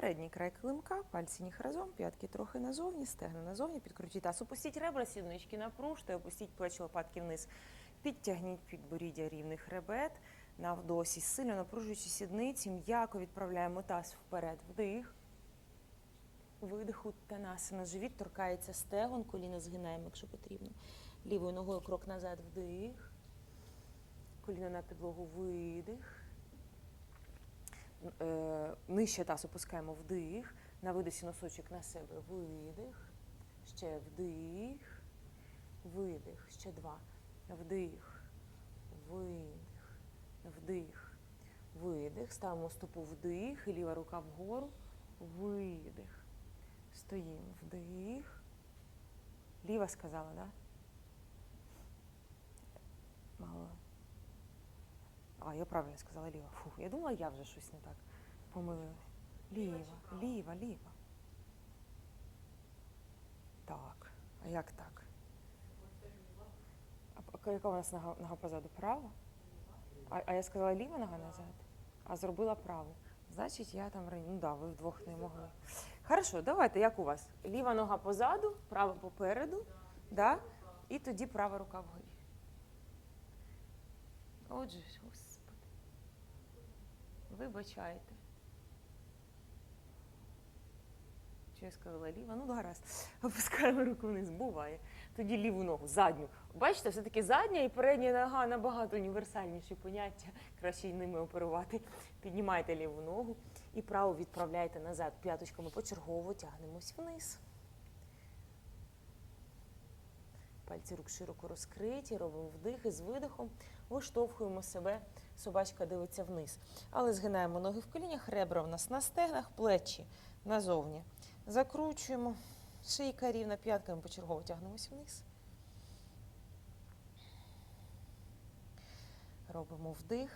Передній край килимка, пальці ніг разом, п'ятки трохи назовні, стегна назовні, підкрутіть таз. Опустіть ребра, сіднички напружте, опустіть плечі лопатки вниз. Підтягніть підборіддя рівних хребет. Навдосі, сильно напружуючи сідниці, м'яко відправляємо таз вперед. Вдих. Видих Уттанасана. Живіт торкається стегон, коліна згинаємо, якщо потрібно. Лівою ногою крок назад, вдих. Коліна на підлогу, видих. Е, Нижче таз опускаємо вдих. На видосі носочок на себе. Видих. Ще вдих. Видих. Ще два. Вдих. Видих. Вдих. Видих. Ставимо стопу вдих. І ліва рука вгору. Видих. Стоїмо. Вдих. Ліва сказала, так? Да? А, я правильно сказала ліва. Фух, я думала, я вже щось не так помилилась. Ліва, ліва, ліва. Так. А як так? А яка у нас нога, нога позаду? Права? А, а я сказала ліва нога назад, а зробила праву. Значить, я там рані- Ну да, ви вдвох не могли. Хорошо, давайте, як у вас? Ліва нога позаду, права попереду, да? і тоді права рука вгорі. Отже, господи. Вибачайте. Що я сказала ліва? Ну, гаразд. Опускаємо руку вниз, буває. Тоді ліву ногу, задню. Бачите, все-таки задня і передня нога набагато універсальніші поняття. Краще ними оперувати. Піднімайте ліву ногу і праву відправляйте назад. П'яточками почергово тягнемось вниз. Пальці рук широко розкриті, робимо вдих і з видихом виштовхуємо себе. Собачка дивиться вниз. Але згинаємо ноги в колінях, ребра в нас на стегнах, плечі назовні. Закручуємо. Шийка рівна, п'ятками почергово тягнемось вниз. Робимо вдих.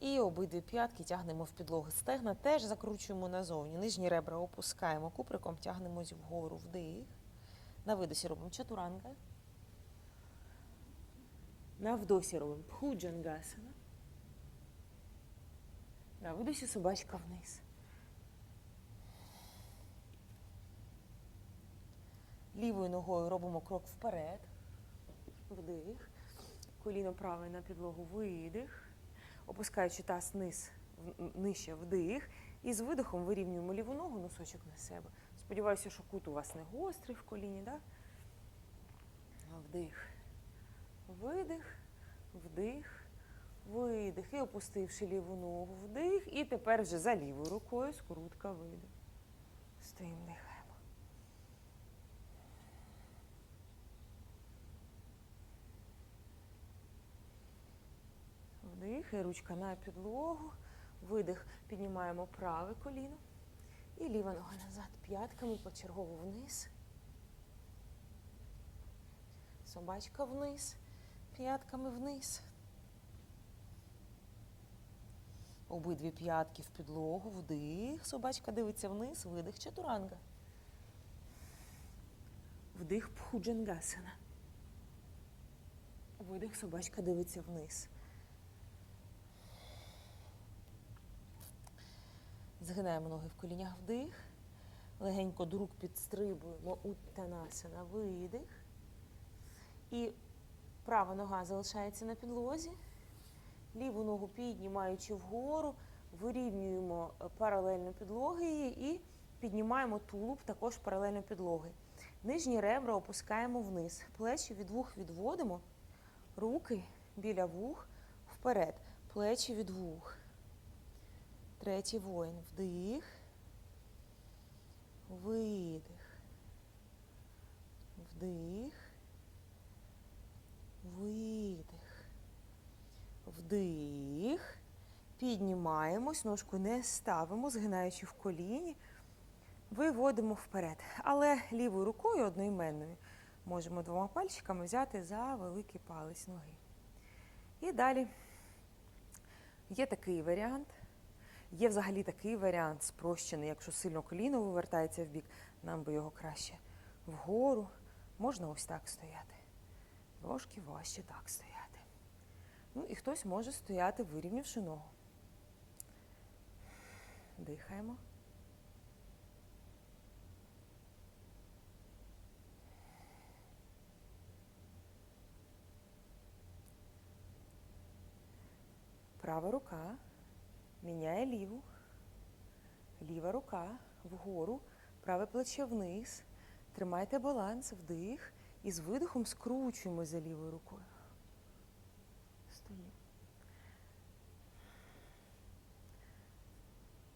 І обидві п'ятки тягнемо в підлогу. Стегна теж закручуємо назовні. Нижні ребра опускаємо, куприком тягнемось вгору. Вдих. На видосі робимо чатуранга. На робимо пхуджангасана. На видосі собачка вниз. Лівою ногою робимо крок вперед. Вдих. Коліно праве на підлогу. Видих. Опускаючи таз вниз, в- нижче вдих. І з видихом вирівнюємо ліву ногу, носочок на себе. Сподіваюся, що кут у вас не гострий в коліні, да? Вдих. Видих, вдих, видих. І опустивши ліву ногу, вдих. І тепер вже за лівою рукою скрутка видих. Стоїмо, дихаємо. Вдих, і ручка на підлогу. Видих, піднімаємо праве коліно. І ліва нога назад. П'ятками почергово вниз. Собачка вниз. П'ятками вниз. Обидві п'ятки в підлогу. Вдих. Собачка дивиться вниз. Видих чатуранга. Вдих пхуджангасана. Видих, собачка дивиться вниз. Згинаємо ноги в колінях вдих. Легенько до рук підстрибуємо уттанасана, видих. І права нога залишається на підлозі. Ліву ногу піднімаючи вгору, вирівнюємо е, паралельно підлоги її і піднімаємо тулуб також паралельно підлоги. Нижні ребра опускаємо вниз. Плечі від вух відводимо, руки біля вух вперед. Плечі від вух. Третій воїн. Вдих. Видих. Вдих. Видих. Вдих. Піднімаємось, ножку не ставимо, згинаючи в коліні. Виводимо вперед. Але лівою рукою одноіменною можемо двома пальчиками взяти за великий палець ноги. І далі є такий варіант. Є взагалі такий варіант спрощений, якщо сильно коліно вивертається в бік, нам би його краще вгору. Можна ось так стояти. Трошки важче так стояти. Ну і хтось може стояти, вирівнявши ногу. Дихаємо. Права рука міняє ліву, ліва рука вгору, праве плече вниз. Тримайте баланс, вдих. І з видихом скручуємо за лівою рукою. Стоїмо.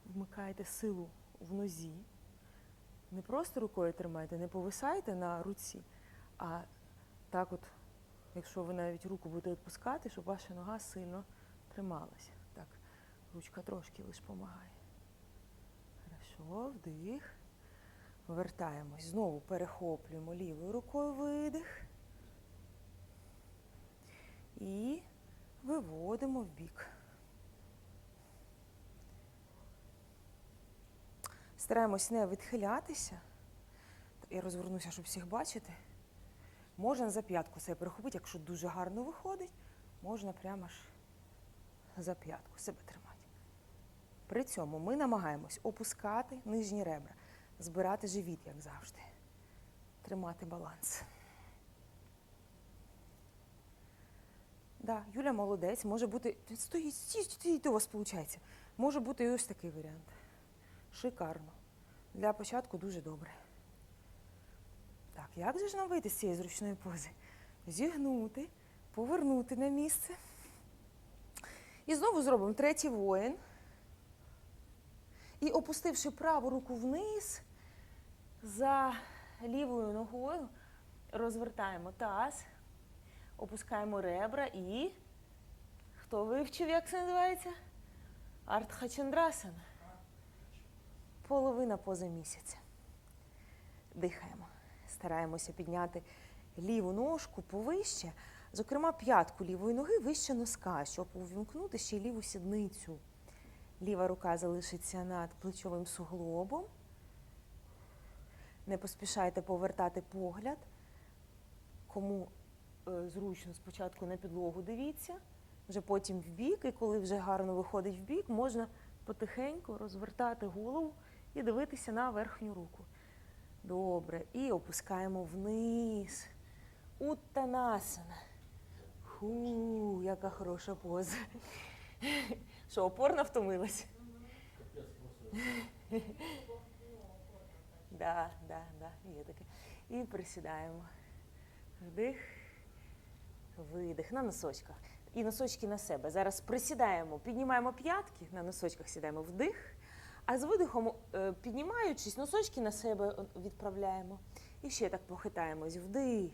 Вмикайте силу в нозі. Не просто рукою тримайте, не повисайте на руці, а так от, якщо ви навіть руку будете відпускати, щоб ваша нога сильно трималася. Так, ручка трошки лише допомагає. Хорошо, вдих. Вертаємось. Знову перехоплюємо лівою рукою видих. І виводимо в бік. Стараємось не відхилятися. Я розвернуся, щоб всіх бачити. Можна за п'ятку себе перехопити, якщо дуже гарно виходить, можна прямо аж за п'ятку себе тримати. При цьому ми намагаємось опускати нижні ребра, збирати живіт, як завжди. Тримати баланс. Да, Юля молодець, може бути. Стоїть, стійте, стійте, у вас виходить. Може бути і ось такий варіант. Шикарно. Для початку дуже добре. Так, як же ж нам вийти з цієї зручної пози? Зігнути, повернути на місце. І знову зробимо третій воїн. І опустивши праву руку вниз, за лівою ногою розвертаємо таз, опускаємо ребра і. Хто вивчив, як це називається? Артхачандрасана. Половина пози місяця. Дихаємо. Стараємося підняти ліву ножку повище, зокрема п'ятку лівої ноги вище носка, щоб увімкнути ще ліву сідницю. Ліва рука залишиться над плечовим суглобом. Не поспішайте повертати погляд. Кому е, зручно спочатку на підлогу дивіться, вже потім в бік, і коли вже гарно виходить в бік, можна потихеньку розвертати голову і дивитися на верхню руку. Добре. І опускаємо вниз. Уттанасана. Ху, яка хороша поза. Що, опорно втомилась? Да, да, да, є таке. І присідаємо. Вдих, видих на носочках. І носочки на себе. Зараз присідаємо, піднімаємо п'ятки, на носочках сідаємо вдих. А з видихом, е, піднімаючись, носочки на себе відправляємо. І ще так похитаємось. Вдих,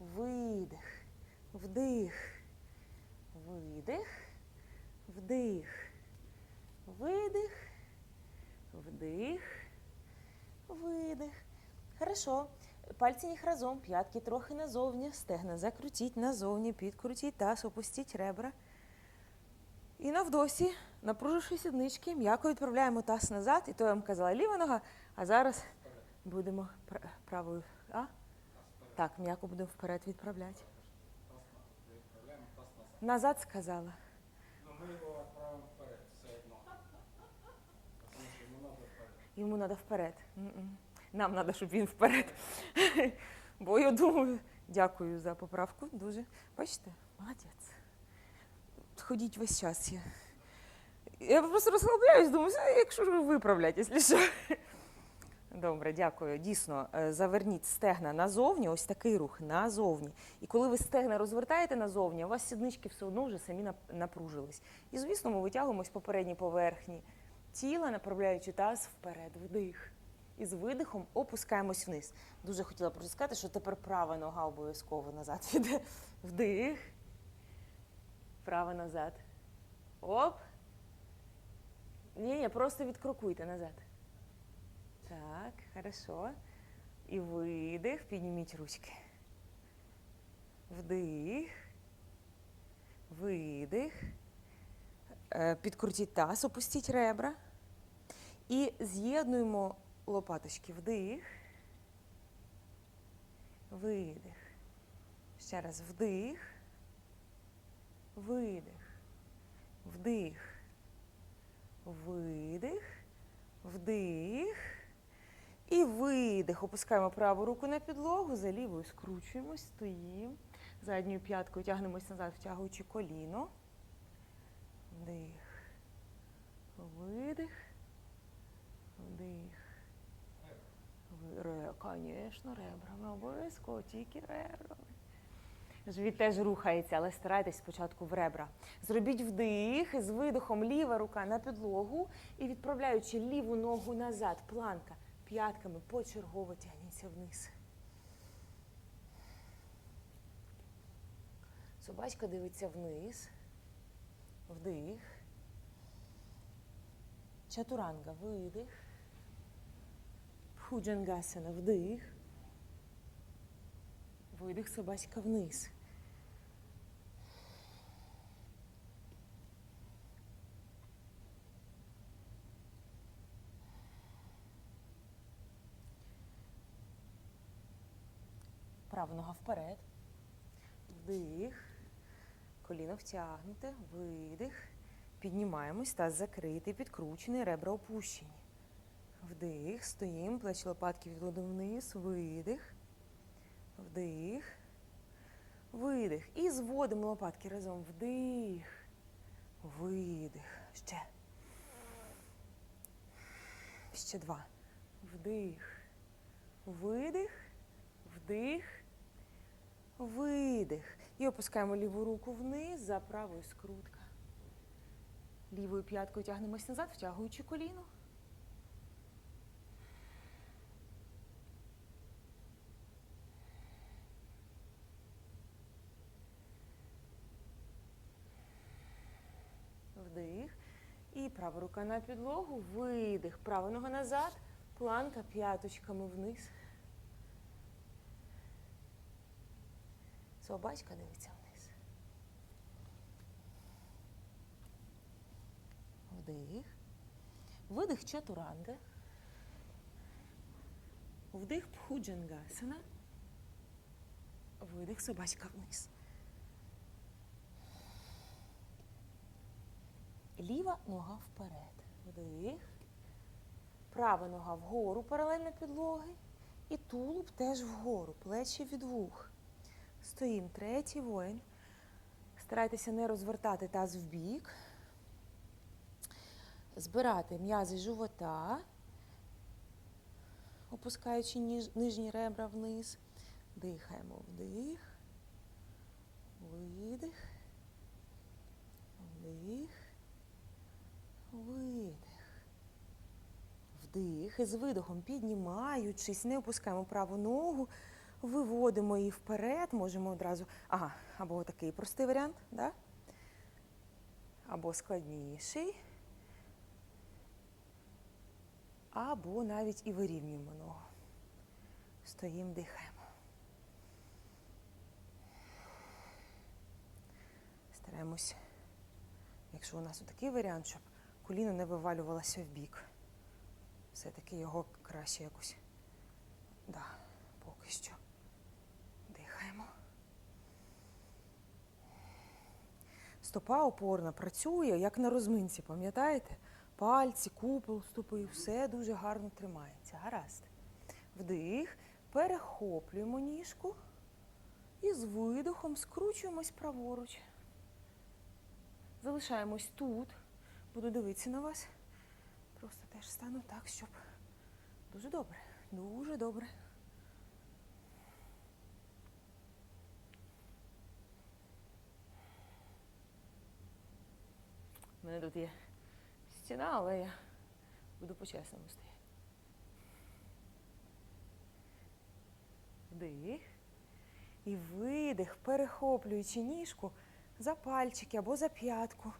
видих, вдих, видих, вдих, видих, вдих, видих. Хорошо. Пальці їх разом, п'ятки трохи назовні, стегна закрутіть назовні, підкрутіть таз, опустіть ребра. І на вдосі, напруживши сіднички, м'яко відправляємо таз назад. І то я вам казала ліва нога, а зараз будемо пр- правою. А? Так, м'яко будемо вперед відправляти. Назад. Сказала. Ну, ми його вперед, все одно. Тому що йому треба вперед. Йому треба вперед. Нам треба, щоб він вперед. Бо я думаю, дякую за поправку. Дуже. Бачите, молодець. Ходіть весь час. Я, я просто розслабляюсь, думаю, «Е, якщо ж ви виправлять, якщо що. Добре, дякую. Дійсно, е, заверніть стегна назовні, ось такий рух назовні. І коли ви стегна розвертаєте назовні, у вас сіднички все одно вже самі напружились. І, звісно, ми витягуємось по передній поверхні тіла, направляючи таз вперед, вдих. І з видихом опускаємось вниз. Дуже хотіла просто сказати, що тепер права нога обов'язково назад йде. Вдих. Права назад. Оп. Ні, ні, просто відкрокуйте назад. Так, хорошо. І видих, підніміть ручки. Вдих. Видих. Е, Підкрутіть таз, опустіть ребра. І з'єднуємо лопаточки. Вдих. Видих. Ще раз вдих. Видих. Вдих. Видих. Вдих. І видих. Опускаємо праву руку на підлогу, за лівою скручуємось, стоїмо. Задньою п'яткою тягнемось назад, втягуючи коліно. Вдих. Видих. Вдих. Звісно, ребрами. Обов'язково тільки ребрами. Живіт теж рухається, але старайтесь спочатку в ребра. Зробіть вдих з видихом ліва рука на підлогу і відправляючи ліву ногу назад, планка, п'ятками почергово тягніться вниз. Собачка дивиться вниз. Вдих. Чатуранга, видих. Пхуджангасана, вдих. Видих, собачка вниз. Права нога вперед. Вдих. Коліно втягнуте. Видих. Піднімаємось, таз закритий, підкручений, ребра опущені. Вдих. Стоїмо, плечі лопатки відводимо вниз. Видих. Вдих. Видих. І зводимо лопатки разом. Вдих. Видих. Ще. Ще два. Вдих. Видих. Вдих. Видих. І опускаємо ліву руку вниз за правою скрутка. Лівою п'яткою тягнемось назад, втягуючи коліно. Вдих. І права рука на підлогу. Видих. Права нога назад. Планка п'яточками вниз. Собачка дивиться вниз. Вдих. Видих чатуранга. Вдих пхуджангасана. Видих собачка вниз. Ліва нога вперед. Вдих. Права нога вгору паралельно підлоги. І тулуб теж вгору. Плечі від вух. Стоїм третій воїн. Старайтеся не розвертати таз в бік. Збирати м'язи живота, опускаючи ніж, нижні ребра вниз. Дихаємо вдих. Видих. Вдих. Видих. Вдих. І з видихом піднімаючись, не опускаємо праву ногу. Виводимо її вперед, можемо одразу. Ага, або такий простий варіант, да? або складніший. Або навіть і вирівнюємо ногу. Стоїмо, дихаємо. Стараємось, якщо у нас такий варіант, щоб коліно не вивалювалося в бік. Все-таки його краще якось. Да, поки що. Дихаємо. Стопа опорна працює, як на розминці, пам'ятаєте? Пальці, купол стопи, все дуже гарно тримається. Гаразд. Вдих, перехоплюємо ніжку і з видохом скручуємось праворуч. Залишаємось тут. Буду дивитися на вас. Просто теж стану так, щоб дуже добре, дуже добре. У мене тут є стіна, але я буду по-чесному. Вдих. І видих, перехоплюючи ніжку за пальчики або за п'ятку.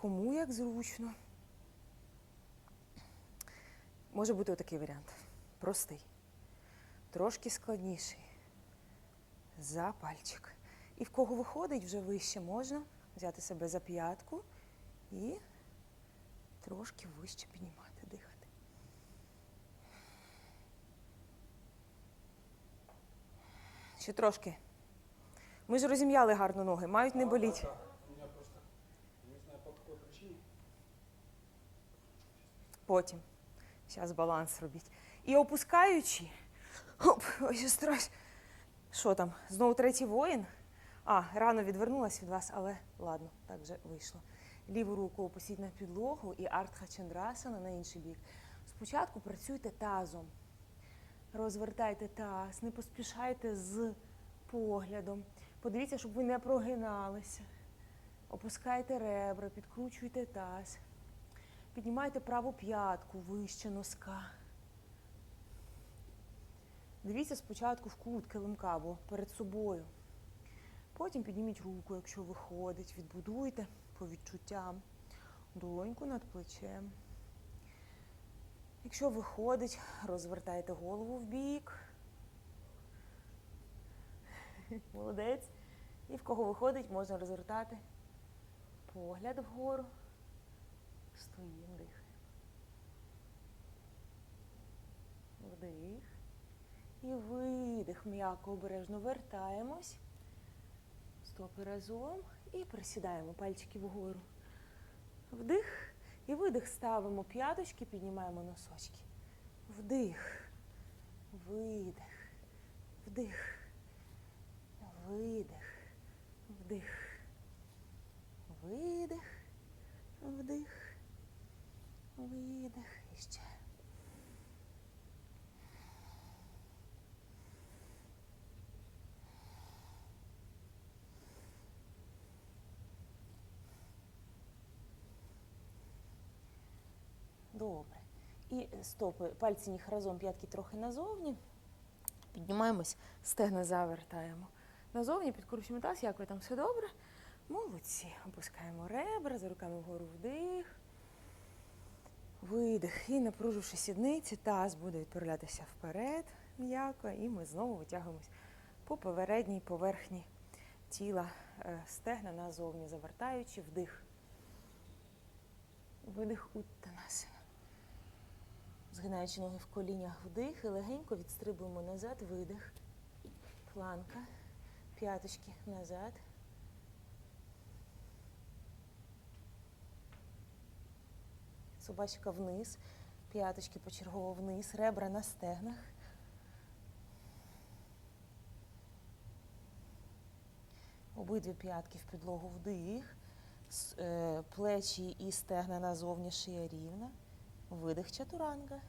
Кому як зручно. Може бути отакий варіант. Простий. Трошки складніший. За пальчик. І в кого виходить вже вище, можна взяти себе за п'ятку і трошки вище піднімати, дихати. Ще трошки. Ми ж розім'яли гарно ноги, мають не боліть. Да, да. У меня просто, не знаю по какой причине. Потім. Зараз баланс робіть. І опускаючи. Оп, ой, страшно. Що там? Знову третій воїн? А, рано відвернулась від вас, але ладно, так вже вийшло. Ліву руку опустіть на підлогу і артха чандрасана на інший бік. Спочатку працюйте тазом. Розвертайте таз, не поспішайте з поглядом. Подивіться, щоб ви не прогиналися. Опускайте ребра, підкручуйте таз. Піднімайте праву п'ятку вище носка. Дивіться спочатку в кут килимка або перед собою. Потім підніміть руку, якщо виходить. Відбудуйте по відчуттям долоньку над плечем. Якщо виходить, розвертайте голову в бік. Молодець. І в кого виходить, можна розвертати погляд вгору. Стоїмо, дихаємо. Вдих. І видих. М'яко обережно вертаємось. Стопи разом. І присідаємо пальчики вгору. Вдих. І видих. Ставимо п'яточки, піднімаємо носочки. Вдих. Видих. Вдих. Видих. Вдих. Видих. Вдих. Видих. Ще. Добре. І стопи, пальці ніг разом, п'ятки трохи назовні. Піднімаємось, стегна завертаємо. Назовні підкручуємо таз, як ви там все добре. Молодці. Опускаємо ребра, за руками вгору вдих. Видих. І напруживши сідниці, таз буде відправлятися вперед м'яко, і ми знову витягуємось по попередній поверхні тіла е, стегна назовні, завертаючи вдих. Видих Уттанасана. Згинаючи ноги в колінях вдих і легенько відстрибуємо назад, видих. Планка. П'яточки назад. Собачка вниз. П'яточки почергово вниз. Ребра на стегнах. Обидві п'ятки в підлогу вдих. Е, Плечі і стегна назовні шия рівна. Видих чатуранга.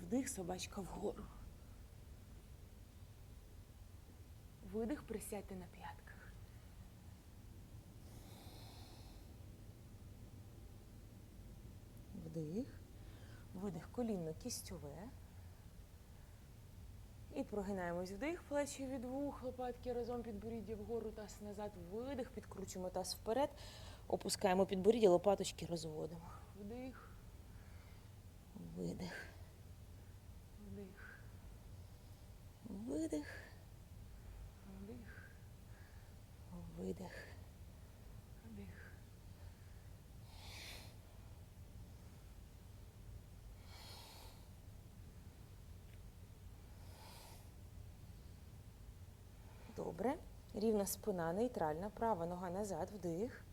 Вдих собачка вгору. Видих, присядьте на п'ятках. Вдих. Видих колінно кістьове. І прогинаємось вдих, плечі від вух, лопатки разом підборіддя вгору, таз назад, видих, підкручуємо таз вперед, опускаємо підборіддя, лопаточки розводимо. Вдих, видих, вдих, видих, вдих, видих, вдих. Добре. Рівна спина, нейтральна. Права нога назад, вдих.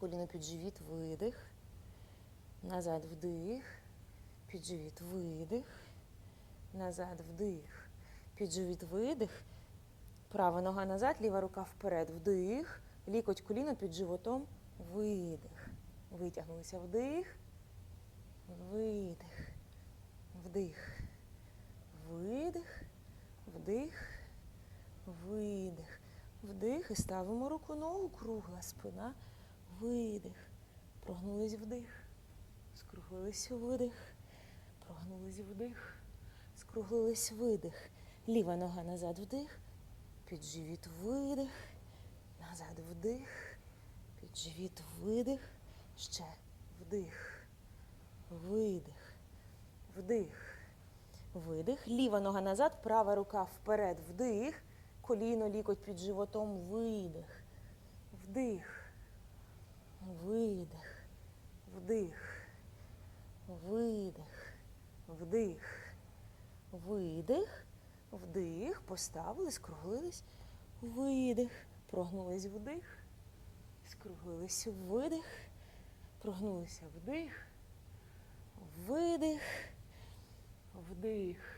Коліно під живіт, видих. Назад вдих. Під живіт, видих. Назад вдих. Під живіт, видих. Права нога назад, ліва рука вперед, вдих. Лікоть коліно під животом, видих. Витягнулися вдих. Видих. Вдих. Видих. Вдих. Видих. Вдих. І ставимо руку ногу, кругла спина. Видих. Прогнулись вдих. Скруглились видих. Прогнулись вдих. Скруглились видих. Ліва нога назад вдих. Під живіт видих. Назад вдих. Під живіт видих. Ще вдих. Видих. Вдих. Видих. Ліва нога назад, права рука вперед. Вдих. Коліно, лікоть під животом. Видих. Вдих. Видих. Вдих. Видих. Вдих. Видих. Вдих. Поставили, скруглились. Видих. Прогнулись вдих. Скруглились видих. Прогнулися вдих. Видих. Вдих.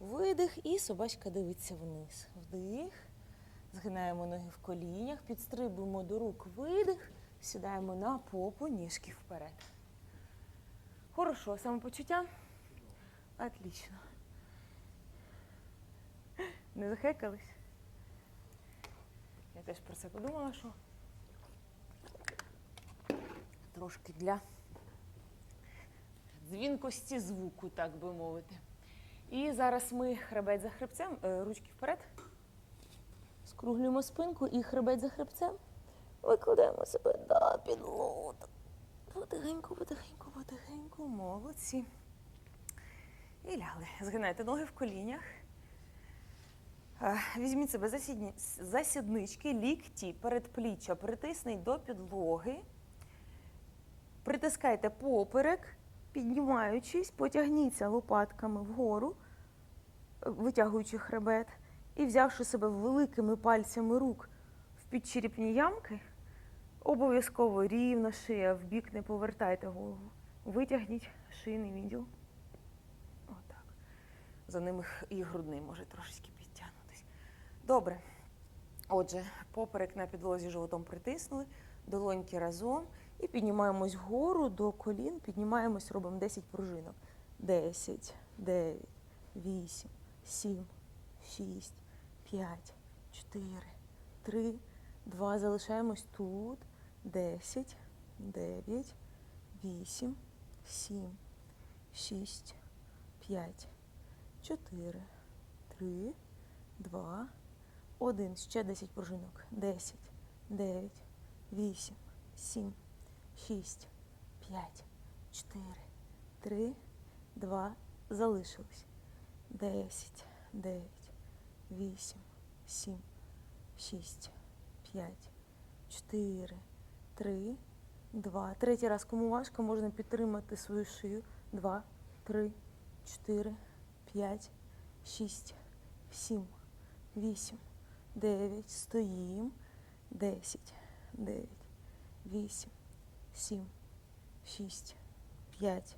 Видих. І собачка дивиться вниз. Вдих. Згинаємо ноги в колінях, підстрибуємо до рук видих, сідаємо на попу, ніжки вперед. Хорошо, самопочуття? Отлично. Не захекались? Я теж про це подумала, що трошки для дзвінкості звуку, так би мовити. І зараз ми хребет за хребцем, е, ручки вперед. Скруглюємо спинку і хребет за хребцем. Викладаємо себе на підлогу. Потихеньку, потихеньку, потихеньку. Молодці. І лягли. Згинайте ноги в колінях. Е, Візьміть себе за, сіднички, лікті, передпліччя притисніть до підлоги. Притискайте поперек, піднімаючись, потягніться лопатками вгору, витягуючи хребет, і взявши себе великими пальцями рук в підчеріпні ямки, обов'язково рівна шия, в бік не повертайте голову. Витягніть шийний відділ. Отак. За ними і грудний може трошечки підтягнутись. Добре. Отже, поперек на підлозі животом притиснули, долоньки разом і піднімаємось вгору до колін, піднімаємось, робимо 10 пружинок. 10, 9, 8, 7, 6, 5, 4, 3, 2. Залишаємось тут. 10, 9, 8, 7, 6, 5, 4, 3, 2, 1. Ще 10 пружинок. 10, 9, 8, 7, 6, 5, 4, 3, 2. Залишилось. 10, 9, 8, 7, 6, 5, 4, 3, 2. Третій раз, кому важко, можна підтримати свою шию. 2, 3, 4, 5, 6, 7, 8, 9. Стоїм. 10, 9, 8, 7, 6, 5,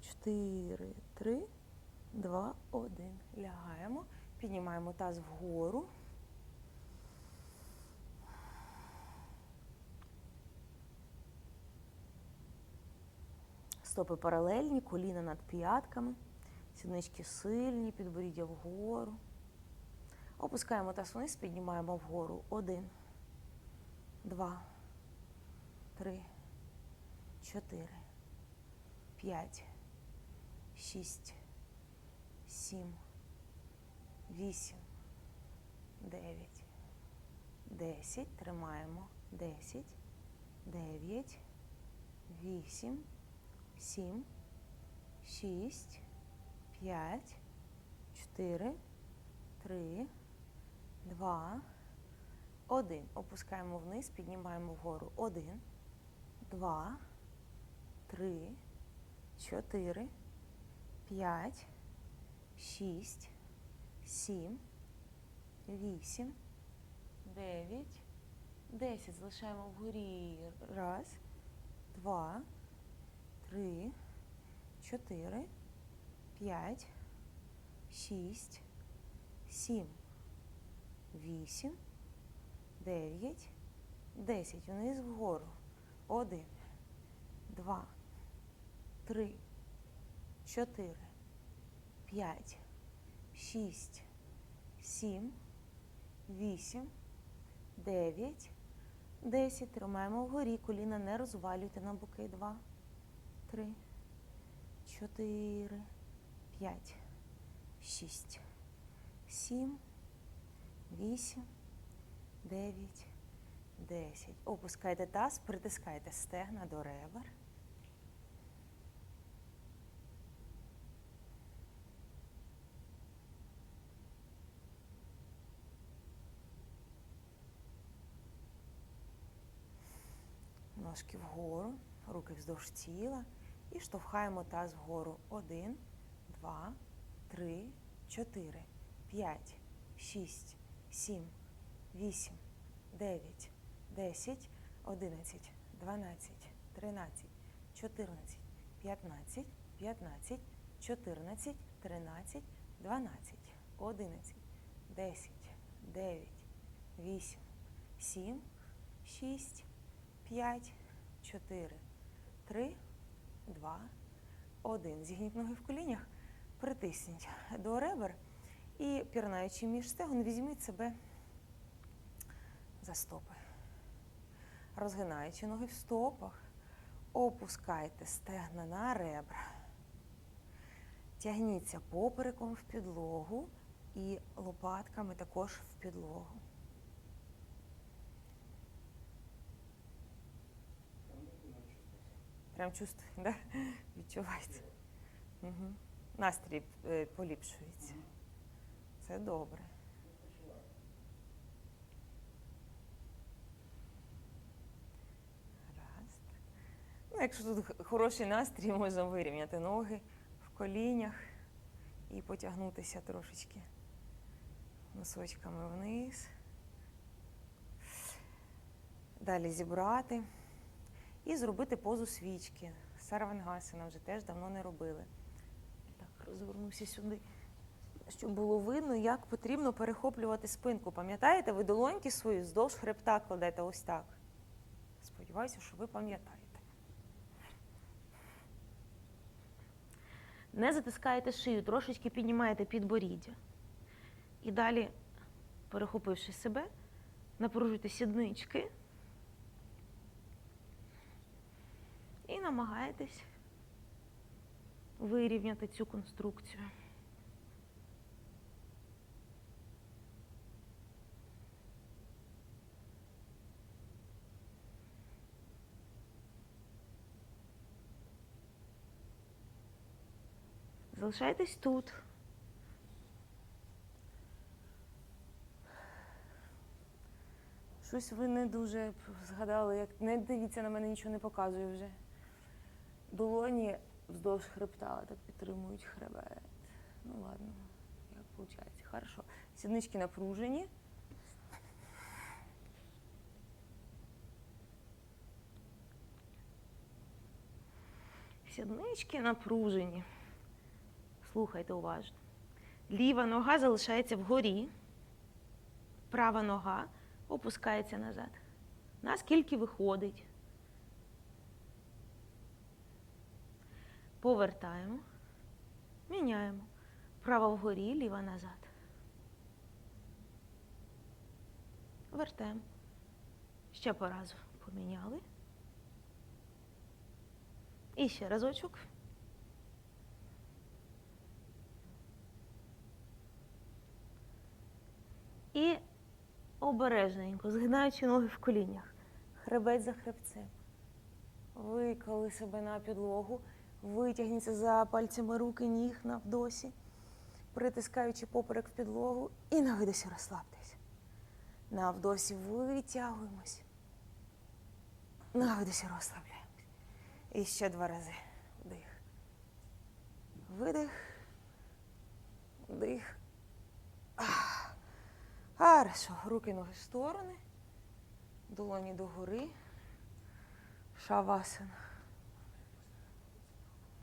4, 3, 2, 1. Лягаємо. Піднімаємо таз вгору. Стопи паралельні, коліна над п'ятками, сіднички сильні, підборіддя вгору. Опускаємо таз вниз, піднімаємо вгору. Один, два, три, чотири, п'ять, шість, сім, вісім, дев'ять, десять. Тримаємо. Десять, дев'ять, вісім, сім, шість, п'ять, чотири, три, два, один. Опускаємо вниз, піднімаємо вгору. Один, два, три, чотири, п'ять, шість, сім, вісім, дев'ять, десять. Залишаємо вгорі. Раз, два, три, чотири, п'ять, шість, сім, вісім, дев'ять, десять. Вниз вгору. Один, два, три, чотири, п'ять, шість, сім, вісім, дев'ять, десять. Тримаємо вгорі. Коліна не розвалюйте на боки. Два, три, чотири, п'ять, шість, сім, вісім, дев'ять, десять. Опускайте таз, притискайте стегна до ребер. Ножки вгору, руки вздовж тіла і штовхаємо таз вгору. Один, два, три, чотири, п'ять, шість, сім, вісім, дев'ять, десять, одинадцять, дванадцять, тринадцять, чотирнадцять, п'ятнадцять, п'ятнадцять, чотирнадцять, тринадцять, дванадцять, одинадцять, десять, дев'ять, вісім, сім, шість, п'ять, чотири, три, два, один. Зігніть ноги в колінях, притисніть до ребер і, пірнаючи між стегон, візьміть себе за стопи. Розгинаючи ноги в стопах, опускайте стегна на ребра. Тягніться попереком в підлогу і лопатками також в підлогу. Прям чувствую, да? відчувається. Угу. Настрій е, поліпшується. Це добре. Раз. Ну, якщо тут хороший настрій, можна вирівняти ноги в колінях і потягнутися трошечки носочками вниз. Далі зібрати і зробити позу свічки. Саравангасана вже теж давно не робили. Так, розвернуся сюди, щоб було видно, як потрібно перехоплювати спинку. Пам'ятаєте, ви долоньки свої вздовж хребта кладете ось так. Сподіваюся, що ви пам'ятаєте. Не затискаєте шию, трошечки піднімаєте підборіддя. І далі, перехопивши себе, напружуйте сіднички. І намагаєтесь вирівняти цю конструкцію. Залишайтесь тут. Щось ви не дуже згадали, як не дивіться на мене, нічого не показую вже. Долоні вздовж хребта так підтримують хребет. Ну ладно, як виходить. Хорошо. Сіднички напружені. Сіднички напружені. Слухайте уважно. Ліва нога залишається вгорі, права нога опускається назад. Наскільки виходить. Повертаємо, міняємо. Права вгорі, ліва назад. Вертаємо. Ще по разу поміняли. І ще разочок. І обережненько, згинаючи ноги в колінях, хребець за хребцем. Виколи себе на підлогу, витягніться за пальцями руки, ніг на вдосі, притискаючи поперек в підлогу і на розслабтесь. На вдосі витягуємось. На розслабляємось. І ще два рази. Вдих. Видих. Вдих. Хорошо. Руки, ноги в сторони. Долоні догори. Шавасана.